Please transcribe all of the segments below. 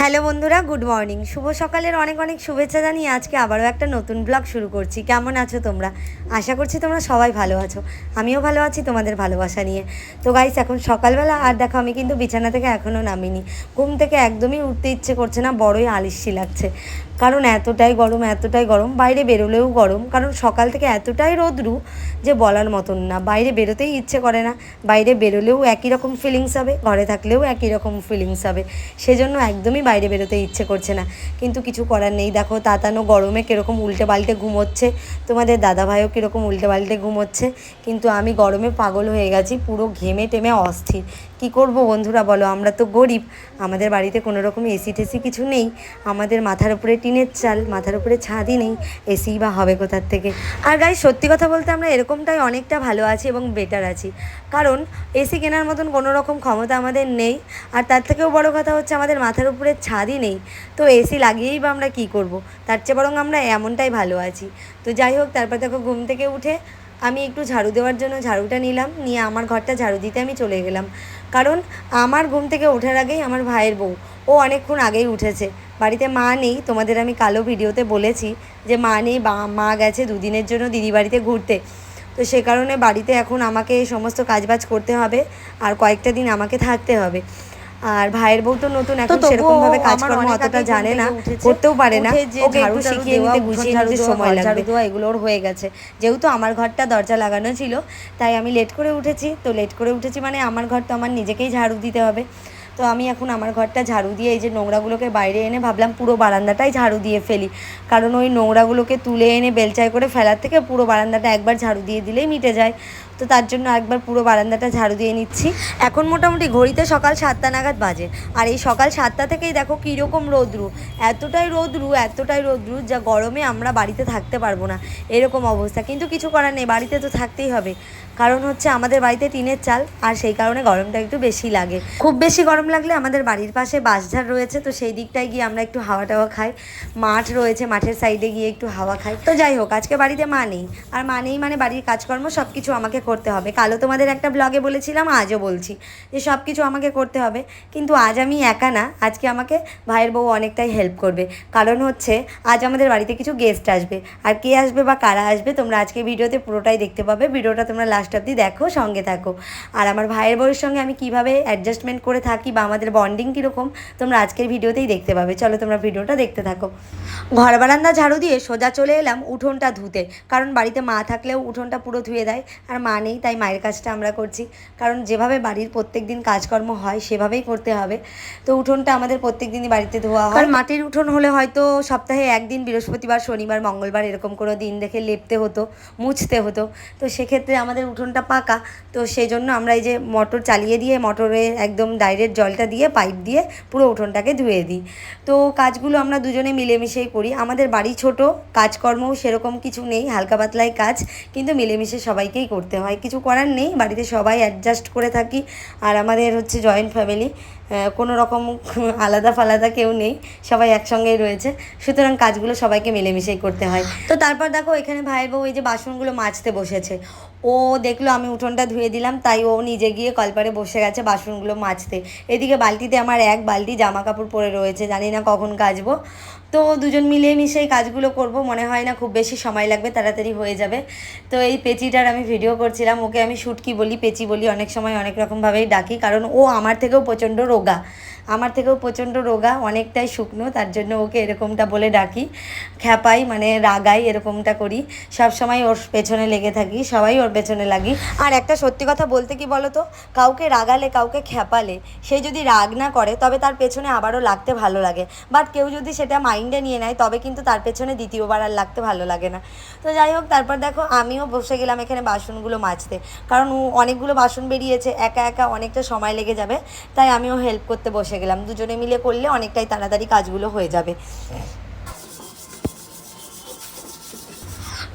Hello বন্ধুরা, good morning. শুভ সকালের অনেক অনেক শুভেচ্ছা জানিয়ে আজকে আবারও একটা নতুন ব্লগ শুরু করছি। কেমন আছো তোমরা? আশা করছি তোমরা সবাই ভালো আছো। আমিও ভালো আছি, তোমাদের ভালোবাসা নিয়ে। তো গাইস এখন সকালবেলা, আর দেখো আমি কিন্তু বিছানা থেকে এখনও নামিনি। ঘুম থেকে একদমই উঠতে ইচ্ছে করছে না, বড়ই আলিস্যি লাগছে। কারণ এতটাই গরম এতটাই গরম, বাইরে বেরোলেও গরম। কারণ সকাল থেকে এতটাই রোদ্রু যে বলার মতন না। বাইরে বেরোতেই ইচ্ছে করে না। বাইরে বেরোলেও একই রকম ফিলিংস হবে, ঘরে থাকলেও একই রকম ফিলিংস হবে। সেজন্য একদমই বাইরে বেরোতে ইচ্ছে করছে না। কিন্তু কিছু করার নেই। দেখো, তাতানো গরমে কীরকম উল্টে পাল্টে ঘুমোচ্ছে। তোমাদের দাদাভাইও কীরকম উল্টে পাল্টে ঘুমোচ্ছে। কিন্তু আমি গরমে পাগল হয়ে গেছি, পুরো ঘেমে টেমে অস্থির। কি করব বন্ধুরা বলো? আমরা তো গরিব। আমাদের বাড়িতে কোনো রকম এসি টেসি কিছু নেই। আমাদের মাথার উপরে টিনের চাল, মাথার উপরে ছাদই নেই। এসি বা হবে কোথার থেকে? আর গাই সত্যি কথা বলতে আমরা এরকমটাই অনেকটা ভালো আছি এবং বেটার আছি। কারণ এসি কেনার মতন কোনো রকম ক্ষমতা আমাদের নেই। আর তার থেকেও বড় কথা হচ্ছে আমাদের মাথার উপরে ছাদই নেই। তো এসি লাগিয়েই বা আমরা কী করব? তার চেয়ে বরং আমরা এমনটাই ভালো আছি। তো যাই হোক, তারপর দেখো ঘুম থেকে উঠে আমি একটু ঝাড়ু দেওয়ার জন্য ঝাড়ুটা নিলাম, নিয়ে আমার ঘরটা ঝাড়ু দিতে আমি চলে গেলাম। কারণ আমার ঘুম থেকে ওঠার আগেই আমার ভাইয়ের বউ, ও অনেকক্ষণ আগেই উঠেছে। বাড়িতে মা নেই, তোমাদের আমি কালো ভিডিওতে বলেছি যে মা নেই, বা মা গেছে দুদিনের জন্য দিদি বাড়িতে ঘুরতে। তো সে কারণে বাড়িতে এখন আমাকে সমস্ত কাজবাজ করতে হবে, আর কয়েকটা দিন আমাকে থাকতে হবে। আর ভাইয়ের বউ তো নতুন এখন সেরকম ভাবে কাজকর্ম অতটা জানে না করতেও পারে না। ওকে একটু শিখিয়ে নিতে গুছিয়ে নিতে সময় লাগবে। দেওয়া এগুলোর হয়ে গেছে। যেহেতু আমার ঘরটা দরজা লাগানো ছিল তাই আমি লেট করে উঠেছি। তো লেট করে উঠেছি মানে আমার ঘর তো আমার নিজেকেই ঝাড়ু দিতে হবে। তো আমি এখন আমার ঘরটা ঝাড়ু দিয়ে এই যে নোংরাগুলোকে বাইরে এনে ভাবলাম পুরো বারান্দাটাই ঝাড়ু দিয়ে ফেলি। কারণ ওই নোংরাগুলোকে তুলে এনে বেলচায় করে ফেলার থেকে পুরো বারান্দাটা একবার ঝাড়ু দিয়ে দিলেই মিটে যায়। তো তার জন্য একবার পুরো বারান্দাটা ঝাড়ু দিয়ে নিচ্ছি। এখন মোটামুটি ঘড়িতে সকাল সাতটা নাগাদ বাজে। আর এই সকাল সাতটা থেকেই দেখো কীরকম রোদ্রু। এতটাই রোদ্রু এতটাই রোদ্রু যা গরমে আমরা বাড়িতে থাকতে পারব না। এরকম অবস্থা। কিন্তু কিছু করার নেই, বাড়িতে তো থাকতেই হবে। কারণ হচ্ছে আমাদের বাড়িতে টিনের চাল, আর সেই কারণে গরমটা একটু বেশি লাগে। খুব বেশি গরম লাগলে আমাদের বাড়ির পাশে বাঁশঝাড় রয়েছে, তো সেই দিকটায় গিয়ে আমরা একটু হাওয়া টাওয়া খাই। মাঠ রয়েছে, মাঠের সাইডে গিয়ে একটু হাওয়া খাই। তো যাই হোক, আজকে বাড়িতে মা নেই। আর মা নেই মানে বাড়ির কাজকর্ম সব কিছু আমাকে করতে হবে। কালো তোমাদের একটা ব্লগে বলেছিলাম, আজও বলছি যে সব কিছু আমাকে করতে হবে। কিন্তু আজ আমি একা না, আজকে আমাকে ভাইয়ের বউ অনেকটাই হেল্প করবে। কারণ হচ্ছে, আজ আমাদের বাড়িতে কিছু গেস্ট আসবে। আর কে আসবে বা কারা আসবে, তোমরা আজকে ভিডিওতে পুরোটাই দেখতে পাবে। ভিডিওটা তোমরা লাস্ট অব্দি দেখো, সঙ্গে থাকো। আর আমার ভাইয়ের বউয়ের সঙ্গে আমি কীভাবে অ্যাডজাস্টমেন্ট করে থাকি বা আমাদের বন্ডিং কীরকম, তোমরা আজকের ভিডিওতেই দেখতে পাবে। চলো তোমরা ভিডিওটা দেখতে থাকো। ঘর বারান্দা ঝাড়ু দিয়ে সোজা চলে এলাম উঠোনটা ধুতে। কারণ বাড়িতে মা থাকলেও উঠোনটা পুরো ধুয়ে দেয়। আর মা নেই, তাই মায়ের কাজটা আমরা করছি। কারণ যেভাবে বাড়ির প্রত্যেক দিন কাজকর্ম হয়, সেভাবেই করতে হবে। তো উঠোনটা আমাদের প্রত্যেক দিনই বাড়িতে ধোয়া হয়। মাটির উঠোন হলে হয়তো সপ্তাহে একদিন, বৃহস্পতিবার, শনিবার, মঙ্গলবার এরকম কোনো দিন দেখে লেপতে হতো, মুছতে হতো। তো সেক্ষেত্রে আমাদের উঠোনটা পাকা। তো সেই জন্য আমরা এই যে মোটর চালিয়ে দিয়ে, মোটরে একদম ডাইরেক্ট জলটা দিয়ে, পাইপ দিয়ে পুরো উঠোনটাকে ধুয়ে দিই। তো কাজগুলো আমরা দুজনে মিলেমিশেই করি। আমাদের বাড়ি ছোট, কাজকর্মও সেরকম কিছু নেই, হালকা পাতলাই কাজ, কিন্তু মিলেমিশে সবাইকেই করতে হয়। কিছু করার নেই। বাড়িতে সবাই অ্যাডজাস্ট করে থাকি। আর আমাদের হচ্ছে জয়েন্ট ফ্যামিলি কোনো রকম আলাদা ফালাদা কেউ নেই। সবাই একসঙ্গেই রয়েছে। সুতরাং কাজগুলো সবাইকে মিলেমিশেই করতে হয়। তো তারপর দেখো, এখানে ভাইয়ের বউ এই যে বাসনগুলো মাজতে বসেছে। ও দেখল আমি উঠোনটা ধুয়ে দিলাম, তাই ও নিজে গিয়ে কলপারে বসে গেছে বাসনগুলো মাজতে। এদিকে বালতিতে আমার এক বালতি জামা কাপড় পরে রয়েছে, জানি না কখন কাচবো। তো দুজন মিলে মিশেই কাজগুলো করব, মনে হয় না খুব বেশি সময় লাগবে, তাড়াতাড়ি হয়ে যাবে। তো এই পেচিটার আমি ভিডিও করছিলাম, ওকে আমি শুটকি বলি, পেচি বলি, অনেক সময় অনেক রকমভাবেই ডাকি, কারণ ও আমার থেকেও প্রচণ্ড রোগা। আমার থেকেও প্রচণ্ড রোগা, অনেকটাই শুকনো, তার জন্য ওকে এরকমটা বলে ডাকি। খ্যাপাই মানে রাগাই এরকমটা করি। সব সময় ওর পেছনে লেগে থাকি, সবাই ওর পেছনে লাগি। আর একটা সত্যি কথা বলতে কি বলো তো কাউকে রাগালে, কাউকে খ্যাপালে, সে যদি রাগ না করে, তবে তার পেছনে আবারও লাগতে ভালো লাগে। বাট কেউ যদি সেটা মাইন্ডে নিয়ে নেয়, তবে কিন্তু তার পেছনে দ্বিতীয়বার আর লাগতে ভালো লাগে না। তো যাই হোক, তারপর দেখো, আমিও বসে গেলাম এখানে বাসনগুলো মাজতে। কারণ অনেকগুলো বাসন বেরিয়েছে, একা একা অনেকটা সময় লেগে যাবে, তাই আমিও হেল্প করতে বসে গেলাম দুজনে মিলে করলে অনেকটাই তাড়াতাড়ি কাজগুলো হয়ে যাবে।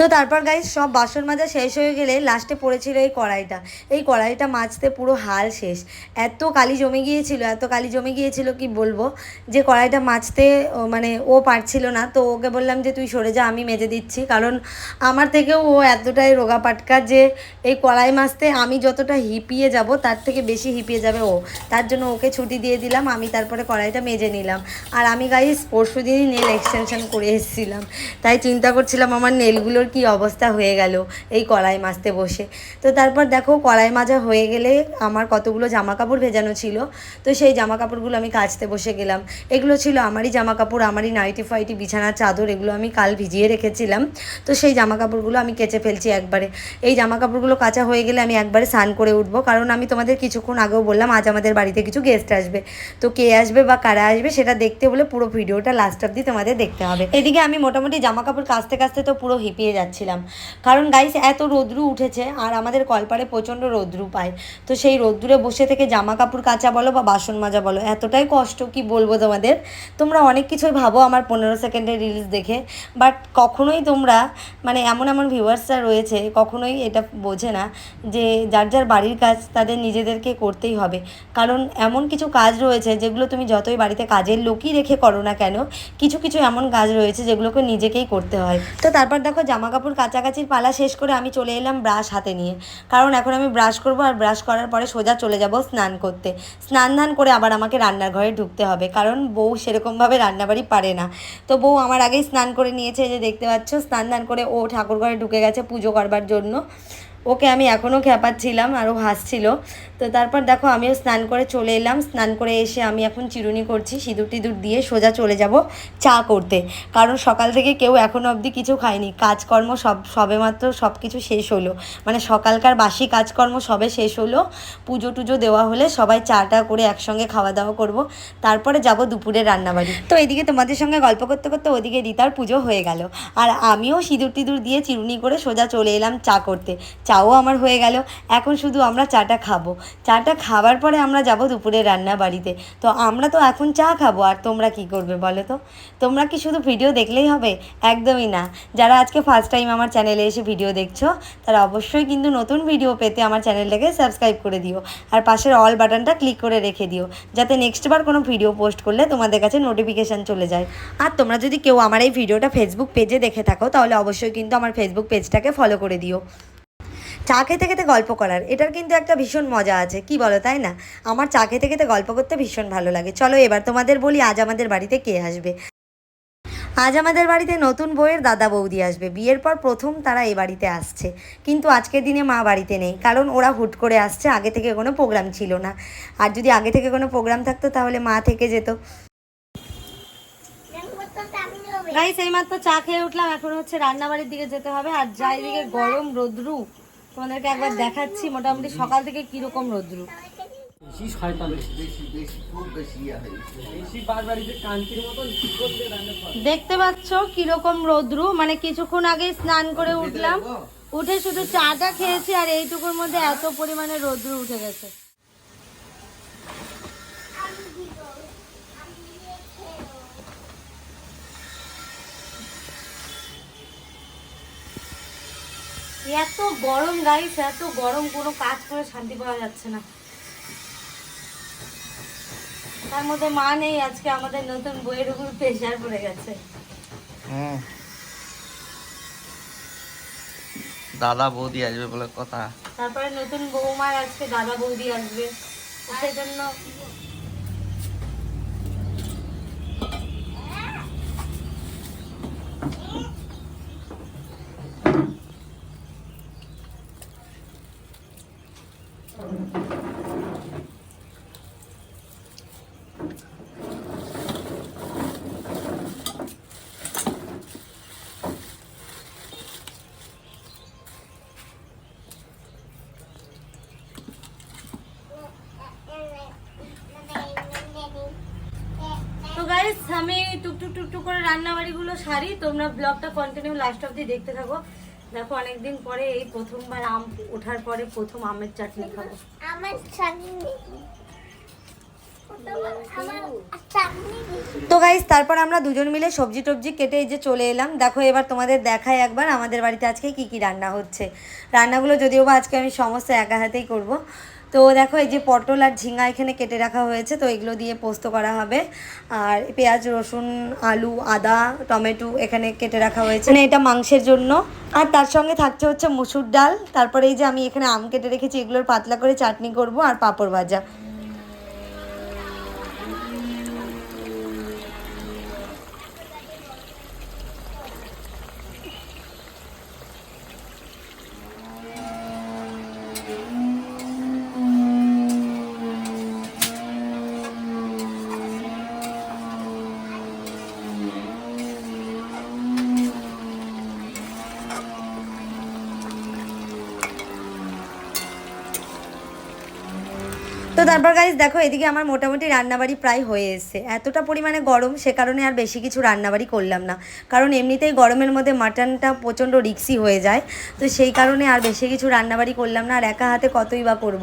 তো তারপর গাইজ সব বাসন মাজা শেষ হয়ে গেলে লাস্টে পড়েছিল এই কড়াইটা। এই কড়াইটা মাজতে পুরো হাল শেষ। এত কালি জমে গিয়েছিল, এত কালি জমে গিয়েছিল কি বলব? যে কড়াইটা মাজতে মানে ও পারছিল না। তো ওকে বললাম যে, তুই সরে যা, আমি মেজে দিচ্ছি। কারণ আমার থেকেও ও এতটাই রোগা পাটকা যে এই কড়াই মাজতে আমি যতটা হিপিয়ে যাব, তার থেকে বেশি হিপিয়ে যাবে ও। তার জন্য ওকে ছুটি দিয়ে দিলাম, আমি তারপরে কড়াইটা মেজে নিলাম। আর আমি গাইজ পরশু দিনই নেল এক্সটেনশন করে এসেছিলাম। তাই চিন্তা করছিলাম আমার নেলগুলোর কি অবস্থা হয়ে গেল এই কড়াই মাজতে বসে। তো তারপর দেখো কড়াই মাজা হয়ে গেলে আমার কতগুলো জামা কাপড় ভেজানো ছিল। তো সেই জামা কাপড়গুলো আমি কাচতে বসে গেলাম। এগুলো ছিল আমারই জামা কাপড় আমারই নাইটি ফাইটি বিছানার চাদর, এগুলো আমি কাল ভিজিয়ে রেখেছিলাম। তো সেই জামা কাপড়গুলো আমি কেচে ফেলছি একবারে। এই জামা কাপড়গুলো কাচা হয়ে গেলে আমি একবারে স্নান করে উঠবো। কারণ আমি তোমাদের কিছুক্ষণ আগেও বললাম, আজ আমাদের বাড়িতে কিছু গেস্ট আসবে। তো কে আসবে বা কারা আসবে সেটা দেখতে বলে পুরো ভিডিওটা লাস্ট অব্দি তোমাদের দেখতে হবে। এদিকে আমি মোটামুটি জামা কাপড় কাচতে কাচতে তো পুরো হিপিয়ে যাচ্ছিলাম। কারণ গাইস এত রোদ্রু উঠেছে আর আমাদের কলপারে প্রচণ্ড রোদ্রু পায়। তো সেই রোদ্দুরে বসে থেকে জামা কাপড় কাচা বলো বা বাসন মাজা বলো, এতটাই কষ্ট কি বলব তোমাদের? তোমরা অনেক কিছুই ভাবো আমার পনেরো সেকেন্ডের রিলস দেখে বাট কখনোই তোমরা মানে এমন এমন ভিউয়ার্সরা রয়েছে, কখনোই এটা বোঝে না যে যার যার বাড়ির কাজ তাদের নিজেদেরকে করতেই হবে। কারণ এমন কিছু কাজ রয়েছে যেগুলো তুমি যতই বাড়িতে কাজের লোকই রেখে করো না কেন, কিছু কিছু এমন কাজ রয়েছে যেগুলোকে নিজেকেই করতে হয়। তো তারপর দেখো জামা কাপড় কাচাকাচির পালা শেষ করে আমি চলে এলাম ব্রাশ হাতে নিয়ে। কারণ এখন আমি ব্রাশ করব আর ব্রাশ করার পরে সোজা চলে যাব স্নান করতে। স্নান ধান করে আবার আমাকে রান্নার ঘরে ঢুকতে হবে। কারণ বউ সেরকমভাবে রান্নাবাড়ি পারে না। তো বউ আমার আগেই স্নান করে নিয়েছে যে দেখতে পাচ্ছ, স্নান ধান করে ও ঠাকুর ঘরে ঢুকে গেছে পুজো করবার জন্য। ওকে আমি এখনও খেপাচ্ছিলাম, আরও হাসছিল তো তারপর দেখো আমিও স্নান করে চলে এলাম। স্নান করে এসে আমি এখন চিরুনি করছি, সিঁদুর টিঁদুর দিয়ে সোজা চলে যাব চা করতে। কারণ সকাল থেকে কেউ এখনও অবধি কিছু খায়নি। কাজকর্ম সব, সবে মাত্র সব কিছু শেষ হলো মানে সকালকার বাসি কাজকর্ম সবে শেষ হলো পুজো টুজো দেওয়া হলে সবাই চাটা করে একসঙ্গে খাওয়া দাওয়া করব। তারপরে যাব দুপুরে রান্নাবাড়ি। তো এদিকে তোমাদের সঙ্গে গল্প করতে করতে ওদিকে রিতার পুজো হয়ে গেল। আর আমিও সিঁদুর টিঁদুর দিয়ে চিরুনি করে সোজা চলে এলাম চা করতে। চাও আমার হয়ে গেল। এখন শুধু আমরা চাটা খাব। চাটা খাবার পরে আমরা যাব দুপুরে রান্না বাড়িতে। তো আমরা তো এখন চা খাব, আর তোমরা কি করবে বলো তো? তোমরা কি শুধু ভিডিও দেখলেই হবে? একদমই না। যারা আজকে ফার্স্ট টাইম আমার চ্যানেলে এসে ভিডিও দেখছ, তারা অবশ্যই কিন্তু নতুন ভিডিও পেতে আমার চ্যানেলটাকে সাবস্ক্রাইব করে দিও। আর পাশের অল বাটনটা ক্লিক করে রেখে দিও, যাতে নেক্সট বার কোনো ভিডিও পোস্ট করলে তোমাদের কাছে নোটিফিকেশান চলে যায়। আর তোমরা যদি কেউ আমার এই ভিডিওটা ফেসবুক পেজে দেখে থাকো, তাহলে অবশ্যই কিন্তু আমার ফেসবুক পেজটাকে ফলো করে দিও। চা খেতে খেতে গল্প করার। এটার কিন্তু একটা ভীষণ মজা আছে। কি বলো, তাই না? আমার চা খেতে খেতে গল্প করতে ভীষণ ভালো লাগে। চলো এবার তোমাদের বলি, আজ আমাদের বাড়িতে কে আসবে? আজ আমাদের বাড়িতে নতুন বইয়ের দাদা বৌদি আসবে। বিয়ের পর প্রথম তারা এই বাড়িতে আসছে। কিন্তু আজকের দিনে মা বাড়িতে নেই। কারণ ওরা হুট করে আসছে, আগে থেকে কোনো প্রোগ্রাম ছিল না। আর যদি আগে থেকে কোনো প্রোগ্রাম থাকতো, তাহলে মা থেকে যেত। গাইস এইমাত্র চা খেয়ে উঠলাম। এখন হচ্ছে রান্নাবাড়ির দিকে যেতে হবে। আর যা এদিকে গরম রোদ্রু। তোমাদেরকে একবার দেখাচ্ছি মোটামুটি সকাল থেকে কীরকম রোদ্রু। বেশি শয়তান বেশি বেশি বেশি খুব বেশি বেশি বারবারিতে কান্তির মতন কি করতে রান্না দেখতে পাচ্ছ কীরকম রোদ্রু মানে কিছুক্ষণ আগে স্নান করে উঠলাম উঠে শুধু চাটা খেয়েছি আর এইটুকুর মধ্যে এত পরিমাণে রোদ্রু উঠে গেছে। এত গরম গাইস এত গরম কোনো কাজ করে শান্তি পাওয়া যাচ্ছে না। তার মধ্যে মা নেই আজকে আমাদের নতুন বইয়ের উপর প্রেশার পড়ে গেছে। হ্যাঁ। দাদা বৌদি আসবে বলে কথা। তারপরে নতুন বৌমার আজকে দাদা বৌদি আসবে। সেজন্য গাইস আমি টুকটুক টুকটুক করে রান্না বাড়িগুলো সারি। তোমরা ব্লগটা কন্টিনিউ লাস্ট অবধি দেখতে থাকো। দেখো, অনেকদিন পরে এই প্রথমবার আম ওঠার পরে প্রথম আমের চাটনি খাব। আমার চাটনি। তো গাইস তারপর আমরা দুজন মিলে সবজি টবজি কেটে এই যে চলে এলাম। দেখো, এবার তোমাদের দেখাই একবার আমাদের বাড়িতে আজকে কি কি রান্না হচ্ছে। রান্নাগুলো যদিও বা আজকে আমি সমস্ত একা হাতেই করব। তো দেখো, এই যে পটল আর ঝিঙ্গা এখানে কেটে রাখা হয়েছে, তো এগুলো দিয়ে পোস্ত করা হবে। আর পেঁয়াজ, রসুন, আলু, আদা, টমেটো এখানে কেটে রাখা হয়েছে। মানে এটা মাংসের জন্য। আর তার সঙ্গে থাকছে হচ্ছে মুসুর ডাল। তারপরে এই যে আমি এখানে আম কেটে রেখেছি, এগুলোর পাতলা করে চাটনি করব আর পাঁপড় ভাজা। তারপর গাইজ দেখো, এদিকে আমার মোটামুটি রান্নাবাড়ি প্রায় হয়ে এসছে। এতটা পরিমাণে গরম, সে কারণে আর বেশি কিছু রান্নাবাড়ি করলাম না। কারণ এমনিতেই গরমের মধ্যে মাটনটা প্রচণ্ড রিক্সি হয়ে যায়, তো সেই কারণে আর বেশি কিছু রান্নাবাড়ি করলাম না, আর একা হাতে কতই বা করব।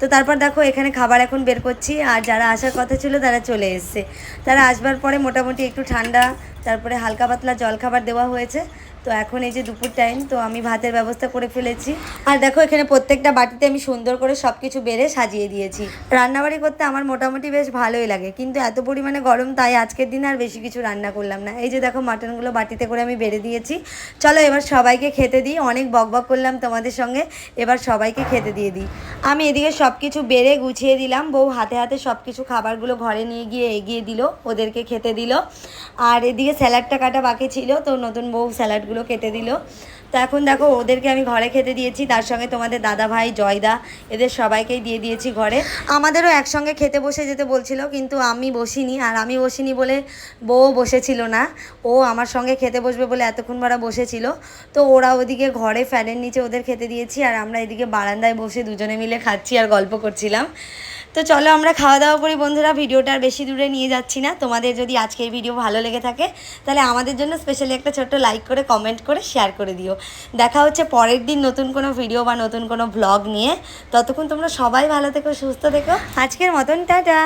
তো তারপর দেখো, এখানে খাবার এখন বের করছি, আর যারা আসার কথা ছিল তারা চলে এসছে। তারা আসবার পরে মোটামুটি একটু ঠান্ডা, তারপরে হালকা পাতলা জলখাবার দেওয়া হয়েছে। তো এখন এই যে দুপুর টাইম তো আমি ভাতের ব্যবস্থা করে ফেলেছি। আর দেখো, এখানে প্রত্যেকটা বাটিতে আমি সুন্দর করে সব কিছু বেড়ে সাজিয়ে দিয়েছি। রান্নাবাড়ি করতে আমার মোটামুটি বেশ ভালোই লাগে, কিন্তু এত পরিমাণে গরম তাই আজকের দিন আর বেশি কিছু রান্না করলাম না। এই যে দেখো মাটনগুলো বাটিতে করে আমি বেড়ে দিয়েছি। চলো, এবার সবাইকে খেতে দিই। অনেক বকবক করলাম তোমাদের সঙ্গে, এবার সবাইকে খেতে দিয়ে দিই। আমি এদিকে সব কিছু বেড়ে গুছিয়ে দিলাম। বউ হাতে হাতে সব কিছু খাবারগুলো ঘরে নিয়ে গিয়ে এগিয়ে দিল, ওদেরকে খেতে দিল। আর এদিকে স্যালাডটা কাটা বাকি ছিল, তো নতুন বউ স্যালাডগুলো কেটে দিল। তো এখন দেখো, ওদেরকে আমি ঘরে খেতে দিয়েছি, তার সঙ্গে তোমাদের দাদা ভাই, জয়দা, এদের সবাইকেই দিয়ে দিয়েছি ঘরে। আমাদেরও একসঙ্গে খেতে বসে যেতে বলছিল, কিন্তু আমি বসিনি, আর আমি বসিনি বলে বউ বসেছিল না। ও আমার সঙ্গে খেতে বসবে বলে এতক্ষণ ভাড়া বসেছিল। তো ওরা ওদিকে ঘরে ফ্যানের নিচে ওদের খেতে দিয়েছি, আর আমরা এদিকে বারান্দায় বসে দুজনে মিলে খাচ্ছি আর গল্প করছিলাম। তো চলো আমরা খাওয়া দাওয়া করি, বন্ধুরা। ভিডিওটা আর বেশি দূরে নিয়ে যাচ্ছি না। তোমাদের যদি আজকের ভিডিও ভালো লেগে থাকে, তাহলে আমাদের জন্য স্পেশালি একটা ছোট্ট লাইক করে কমেন্ট করে শেয়ার করে দিও। দেখা হচ্ছে পরের দিন নতুন কোনো ভিডিও বা নতুন কোনো ভ্লগ নিয়ে। ততক্ষণ তোমরা সবাই ভালো থেকো, সুস্থ থেকো। আজকের মতন, টাটা।